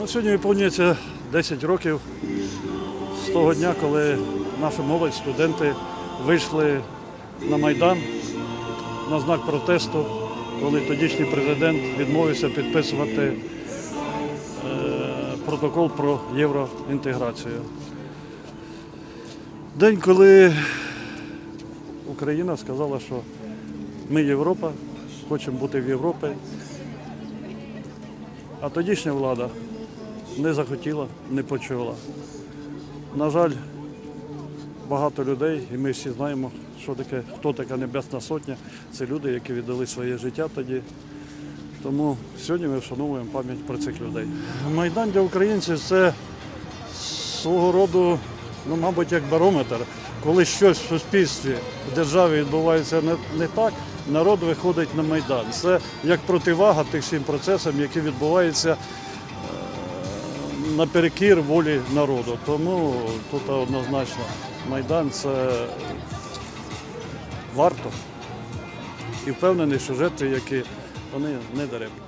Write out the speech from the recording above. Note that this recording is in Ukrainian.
Ну, сьогодні виповнюється 10 років з того дня, коли наша молодь, студенти вийшли на Майдан на знак протесту, коли тодішній президент відмовився підписувати е, протокол про євроінтеграцію. День, коли Україна сказала, що ми Європа, хочемо бути в Європі. А тодішня влада не захотіла, не почула. На жаль, багато людей, і ми всі знаємо, що таке, хто така Небесна Сотня. Це люди, які віддали своє життя тоді. Тому сьогодні ми вшановуємо пам'ять про цих людей. Майдан для українців це свого роду, ну, мабуть, як барометр. Коли щось в суспільстві, в державі відбувається не, не так, народ виходить на Майдан. Це як противага тим всім процесам, які відбуваються наперекір волі народу. Тому тут однозначно Майдан це варто. І впевнений, що жертви, які вони не даремні.